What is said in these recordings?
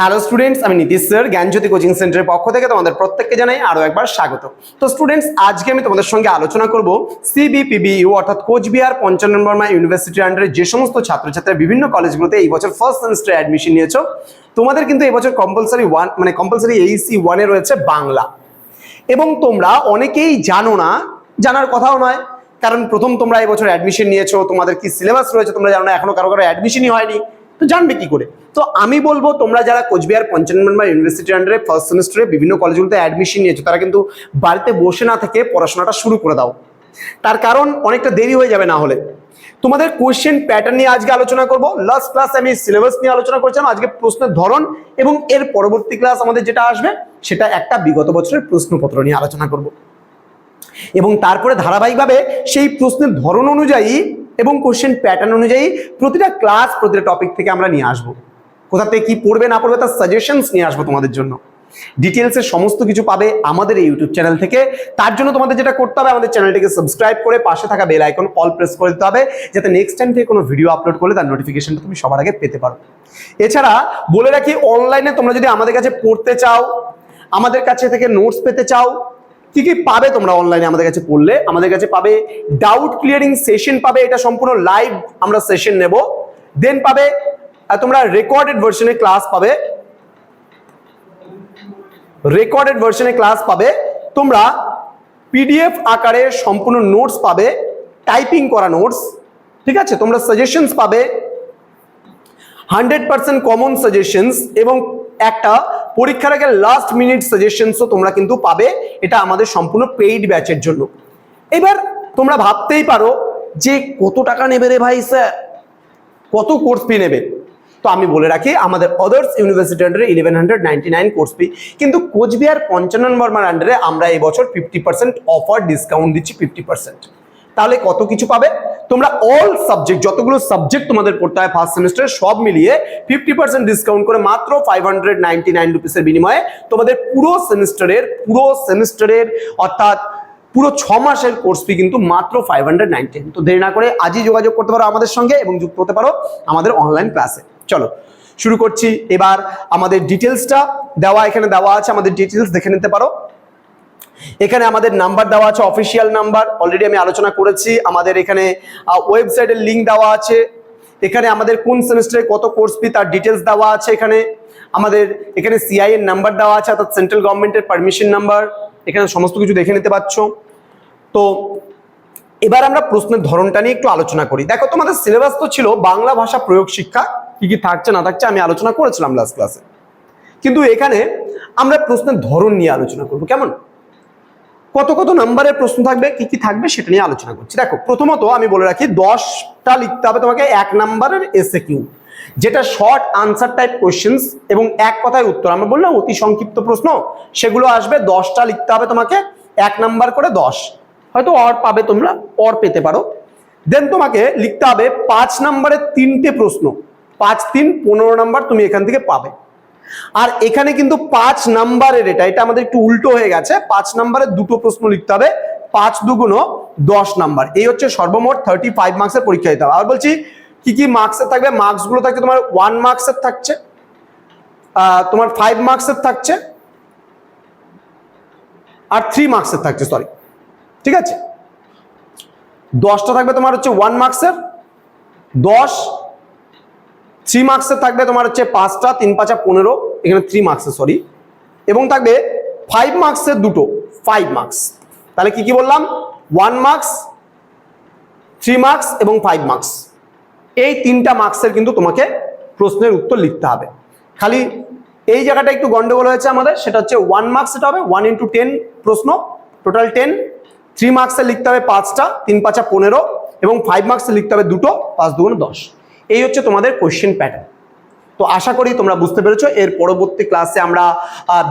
Hello students আমি Nitish sir জ্ঞানজ্যোতি coaching সেন্টারের পক্ষ থেকে তোমাদের প্রত্যেককে জানাই আরও একবার স্বাগত। তো স্টুডেন্টস আজকে আমি তোমাদের সঙ্গে আলোচনা করব সিবিপিবিইউ অর্থাৎ কোচবিহার পঞ্চান্ন বর্মা ইউনিভার্সিটির আন্ডারে যে সমস্ত ছাত্রছাত্রীরা বিভিন্ন কলেজগুলোতে এই বছর ফার্স্ট সেমিস্টারে অ্যাডমিশন নিয়েছো, তোমাদের কিন্তু এই বছর কম্পালসারি ওয়ান মানে কম্পালসারি এইসি ওয়ানে রয়েছে বাংলা। এবং তোমরা অনেকেই জানো না, জানার কথাও নয়, কারণ প্রথম তোমরা এবছর অ্যাডমিশন নিয়েছো, তোমাদের কি সিলেবাস রয়েছে তোমরা জানো না, এখনও কারও কারও অ্যাডমিশনই হয়নি। তো জানবে কি করে? তো আমি বলব, তোমরা যারা কোচবিহার পঞ্চান্ন ইউনিভার্সিটির আন্ডারে ফার্স্ট সেমিস্টারে বিভিন্ন কলেজগুলোতে অ্যাডমিশন নিয়েছো, তারা কিন্তু বাড়িতে বসে না থেকে পড়াশোনাটা শুরু করে দাও। তার কারণ অনেকটা দেরি হয়ে যাবে না হলে। তোমাদের কোয়েশ্চেন প্যাটার্ন নিয়ে আজকে আলোচনা করব। লাস্ট ক্লাস আমি সিলেবাস নিয়ে আলোচনা করছিলাম। আজকে প্রশ্নের ধরন এবং এর পরবর্তী ক্লাস আমাদের যেটা আসবে, সেটা একটা বিগত বছরের প্রশ্নপত্র নিয়ে আলোচনা করব। এবং তারপরে ধারাবাহিকভাবে সেই প্রশ্নের ধরন অনুযায়ী এবং কোশ্চেন প্যাটার্ন অনুযায়ী প্রতিটা ক্লাস প্রতিটা টপিক থেকে আমরা নিয়ে আসব। কোথা থেকে কি পড়বে, না পড়বে, তার সাজেশনস নিয়ে আসব তোমাদের জন্য। ডিটেলসের সমস্ত কিছু পাবে আমাদের এই ইউটিউব চ্যানেল থেকে। তার জন্য তোমাদের যেটা করতে হবে, আমাদের চ্যানেলটিকে সাবস্ক্রাইব করে পাশে থাকা বেল আইকন অল প্রেস করে দিতে হবে, যাতে নেক্সট টাইম থেকে কোনো ভিডিও আপলোড করলে তার নোটিফিকেশনটা তুমি সবার আগে পেতে পারো। এছাড়া বলে রাখি অনলাইনে তোমরা যদি আমাদের কাছে পড়তে চাও, আমাদের কাছে থেকে নোটস পেতে চাও কি কি পাবে তোমরা অনলাইনে আমাদের কাছে পড়লে? আমাদের কাছে পাবে ডাউট ক্লিয়ারিং সেশন পাবে, এটা সম্পূর্ণ লাইভ আমরা সেশন নেব। দেন পাবে তোমরা রেকর্ডেড ভার্সনে ক্লাস পাবে। রেকর্ডেড ভার্সনে ক্লাস পাবে। তোমরা পিডিএফ আকারে সম্পূর্ণ নোটস পাবে টাইপিং করা নোটস ঠিক আছে? তোমরা সাজেশনস পাবে। হান্ড্রেড পার্সেন্ট কমন সাজেশনস এবং একটা পরীক্ষার আগে লাস্ট মিনিট সাজেশনসও তোমরা কিন্তু পাবে। এটা আমাদের সম্পূর্ণ পেইড ব্যাচের জন্য। এবার তোমরা ভাবতেই পারো যে কত টাকা নেবে রে ভাই স্যার কত কোর্স ফি নেবে? তো আমি বলে রাখি, আমাদের আদার্স ইউনিভার্সিটি আন্ডারে eleven hundred ninety nine course fee কিন্তু কোচবিহার পঞ্চানন বর্মার আন্ডারে আমরা এই বছর ফিফটি পার্সেন্ট অফার ডিসকাউন্ট দিচ্ছি ফিফটি পার্সেন্ট তাহলে কত কিছু পাবে? তোমরা অল সাবজেক্ট যতগুলো সাবজেক্ট তোমাদের পড়তে হয় ফার্স্ট সেমিস্টারে সব মিলিয়ে ফিফটি পার্সেন্ট ডিসকাউন্ট করে মাত্র ফাইভ হান্ড্রেড নাইনটি নাইন রুপিসের বিনিময়ে তোমাদের পুরো সেমিস্টারের পুরো সেমিস্টারের অর্থাৎ পুরো ছ মাসের কোর্স ফি কিন্তু মাত্র ফাইভ হান্ড্রেড নাইনটিন তো দেরি না করে আজই যোগাযোগ করতে পারো আমাদের সঙ্গে এবং যুক্ত হতে পারো আমাদের অনলাইন ক্লাসে চলো, শুরু করছি। এবার আমাদের ডিটেলসটা দেওয়া, এখানে দেওয়া আছে, আমাদের ডিটেলস দেখে নিতে পারো। এখানে আমাদের নাম্বার দেওয়া আছে অফিসিয়াল নাম্বার। অলরেডি আমি আলোচনা করেছি। আমাদের এখানে ওয়েবসাইটের লিঙ্ক দেওয়া আছে। এখানে আমাদের কোন সেমিস্টারে কত কোর্স ফি তার ডিটেলস দেওয়া আছে এখানে। আমাদের এখানে সিআই এর নাম্বার দেওয়া আছে, অর্থাৎ সেন্ট্রাল গভর্নমেন্টের পারমিশন নাম্বার এখানে সমস্ত কিছু দেখে নিতে পারছ। তো, এবার আমরা প্রশ্নের ধরনটা নিয়ে একটু আলোচনা করি। দেখো, তোমাদের সিলেবাস তো ছিল বাংলা ভাষা প্রয়োগ শিক্ষা। কি কি থাকছে, না থাকছে, আমি আলোচনা করেছিলাম লাস্ট ক্লাসে কিন্তু এখানে আমরা প্রশ্নের ধরন নিয়ে আলোচনা করব। কেমন? কত কত নাম্বারের প্রশ্ন থাকবে, কি কি থাকবে সেটা নিয়ে আলোচনা করছি। দেখো, প্রথমত আমি বলে রাখি, দশটা লিখতে হবে তোমাকে এক নাম্বারের এসে কিউ যেটা শর্ট আনসার টাইপ কোশ্চেন্স এবং এক কথায় উত্তর। আমরা বললাম অতি সংক্ষিপ্ত প্রশ্ন, সেগুলো আসবে, দশটা লিখতে হবে তোমাকে এক নাম্বার করে দশ। হয়তো অর পাবে তোমরা অর পেতে পারো। দেন তোমাকে লিখতে হবে পাঁচ নাম্বারের তিনটে প্রশ্ন, পাঁচ, তিন, পনেরো নাম্বার তুমি এখান থেকে পাবে। আর এখানে কিন্তু পাঁচ নাম্বারের এটা এটা আমাদের একটু উল্টো হয়ে গেছে। পাঁচ নাম্বারের দুটো প্রশ্ন লিখতে হবে। পাঁচ দুগুণ দশ নাম্বার। এই হচ্ছে সর্বমোট থার্টি ফাইভ মার্কসের পরীক্ষা দিতে হবে। আর বলছি, কি কি মার্কসের থাকবে? মার্কসগুলো থাকছে তোমার ওয়ান মার্কসের থাকছে। তোমার ফাইভ মার্কসের থাকছে। আর থ্রি মার্কসের থাকছে সরি ঠিক আছে? দশটা থাকবে তোমার হচ্ছে ওয়ান মার্কসের দশ থ্রি মার্কসের থাকবে তোমার হচ্ছে পাঁচটা, তিন, পাঁচা পনেরো, এখানে থ্রি মার্কসের সরি এবং থাকবে ফাইভ মার্কসের দুটো ফাইভ মার্কস তাহলে কি কি বললাম? ওয়ান মার্কস থ্রি মার্কস এবং ফাইভ মার্কস এই তিনটা মার্কসের কিন্তু তোমাকে প্রশ্নের উত্তর লিখতে হবে। খালি এই জায়গাটা একটু গন্ডগোল হয়েছে আমাদের, সেটা হচ্ছে ওয়ান মার্কস এটা হবে ওয়ান ইন্টু টেন প্রশ্ন টোটাল টেন থ্রি মার্কসে লিখতে হবে পাঁচটা, তিন, পাঁচা পনেরো, এবং ফাইভ মার্কসে লিখতে হবে দুটো, পাঁচ, দুগুণ দশ। এই হচ্ছে তোমাদের কোশ্চেন প্যাটার্ন তো আশা করি তোমরা বুঝতে পেরেছ। এর পরবর্তী ক্লাসে আমরা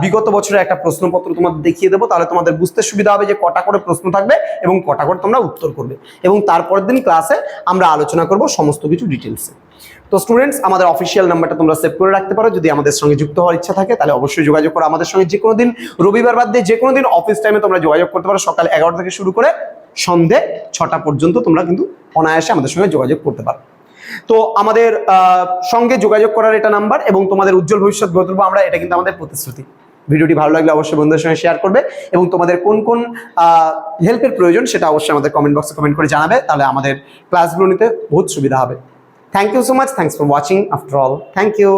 বিগত বছরের একটা প্রশ্নপত্র তোমাদের দেখিয়ে দেবো। তাহলে তোমাদের বুঝতে সুবিধা হবে যে কটা করে প্রশ্ন থাকবে এবং কটা করে তোমরা উত্তর করবে। এবং তারপরের দিন ক্লাসে আমরা আলোচনা করব সমস্ত কিছু ডিটেলসে তো স্টুডেন্টস আমাদের অফিসিয়াল নাম্বারটা তোমরা সেভ করে রাখতে পারো। যদি আমাদের সঙ্গে যুক্ত হওয়ার ইচ্ছা থাকে, তাহলে অবশ্যই যোগাযোগ করো আমাদের সঙ্গে। যে কোনো দিন, রবিবার বাদ দিয়ে যে কোনো দিন অফিস টাইমে তোমরা যোগাযোগ করতে পারো। সকাল এগারোটা থেকে শুরু করে সন্ধে ছটা পর্যন্ত তোমরা কিন্তু অনায়াসে আমাদের সঙ্গে যোগাযোগ করতে পারো। তো আমাদের সঙ্গে যোগাযোগ করার এটা নাম্বার এবং তোমাদের উজ্জ্বল ভবিষ্যৎ গড়ে আমরা এটা কিন্তু আমাদের প্রতিশ্রুতি। ভিডিওটি ভালো লাগলে অবশ্যই বন্ধুদের সঙ্গে শেয়ার করবে এবং তোমাদের কোন কোন হেল্পের প্রয়োজন সেটা অবশ্যই আমাদের কমেন্ট বক্সে কমেন্ট করে জানাবে, তাহলে আমাদের ক্লাসগুলো নিতে বহুত সুবিধা হবে। Thank you so much thanks for watching after all thank you